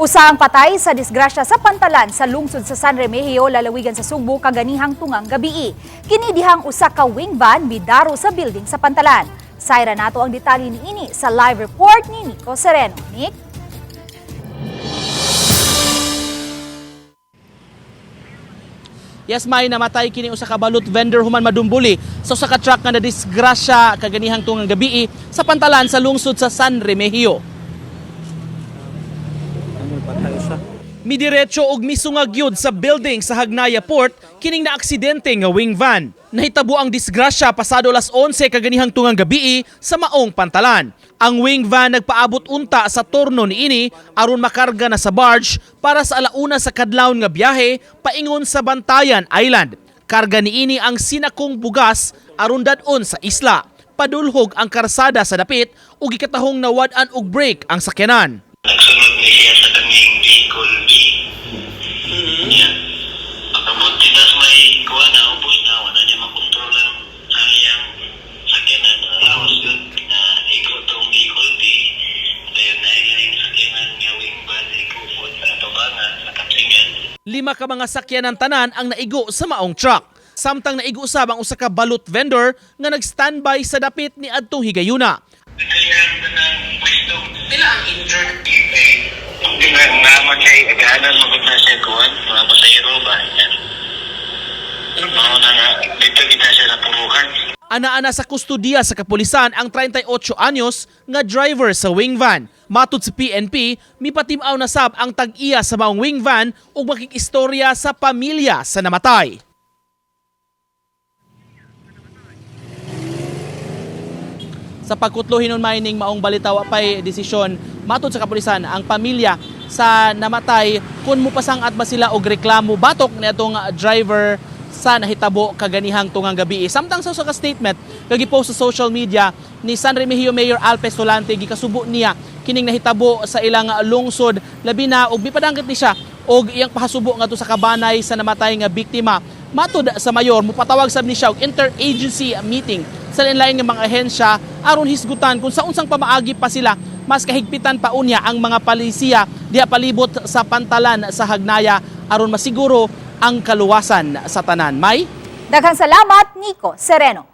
Usa ang patay sa disgrasya sa pantalan sa lungsod sa San Remigio, lalawigan sa Sugbo, kaganihang tungang gabi. Kini dihang usa ka wing van bidaro sa building sa pantalan. Sayra nato ang detalye ni ini sa live report ni Nico Sereno. Nick? Yes, may namatay kini usa ka balut vendor human madumbuli sa usa ka truck nga nadisgrasya kaganihang tungang gabi sa pantalan sa lungsod sa San Remigio. Midiretso og misungag yun sa building sa Hagnaya Port kining na aksidente nga wing van. Nahitabo ang disgrasya pasado las 11 kaganihang tungang gabi sa maong pantalan. Ang wing van nagpaabot unta sa turno ni ini aron makarga na sa barge para sa alauna sa kadlawon nga biyahe paingon sa Bantayan Island. Karga ni ini ang sinakong bugas aron dadon sa isla. Padulhog ang karsada sa dapit ug gikatahong nawad-an og brake ang sakyanan. Lima ka mga sakyanan tanan ang naigo sa maong truck. Samtang naigo usab ang usa ka balut vendor nga nag-standby sa dapit ni adtong higayuna. Pila ang injured? Hindi na naman siya, agahanan magod na siya mga pasahero ba? Yan. Mga na nga, dito kita siya napuruhan. Ana-ana sa kustudiya sa kapulisan ang 38 anyos nga driver sa wing van. Matud sa PNP, mipatimaw na sab ang tag-iya sa maong wing van ug makikistorya sa pamilya sa namatay. Sa pagkutluhin nun mining maong balitaw pay desisyon matud sa kapulisan ang pamilya sa namatay kung mupasangat ba sila og reklamo batok niadtong driver sa nahitabo kaganihang tungang gabi. Samtang sa ka statement kagipost sa social media ni San Remigio Mayor Alpes Solante gikasubo niya kining nahitabo sa ilang lungsod labi na og mipadangkit ni siya og iyang pahasubo ngadto sa kabanay sa namatay nga biktima. Matud sa mayor mupatawag sab ni siya og interagency meeting sa lain nga mga ahensya aron hisgutan kung sa unsang pamaagi pa sila mas kahigpitan pa unya ang mga palisiya diha palibot sa pantalan sa Hagnaya aron masiguro ang kaluwasan sa tanan. May Daghang salamat, Nico Sereno.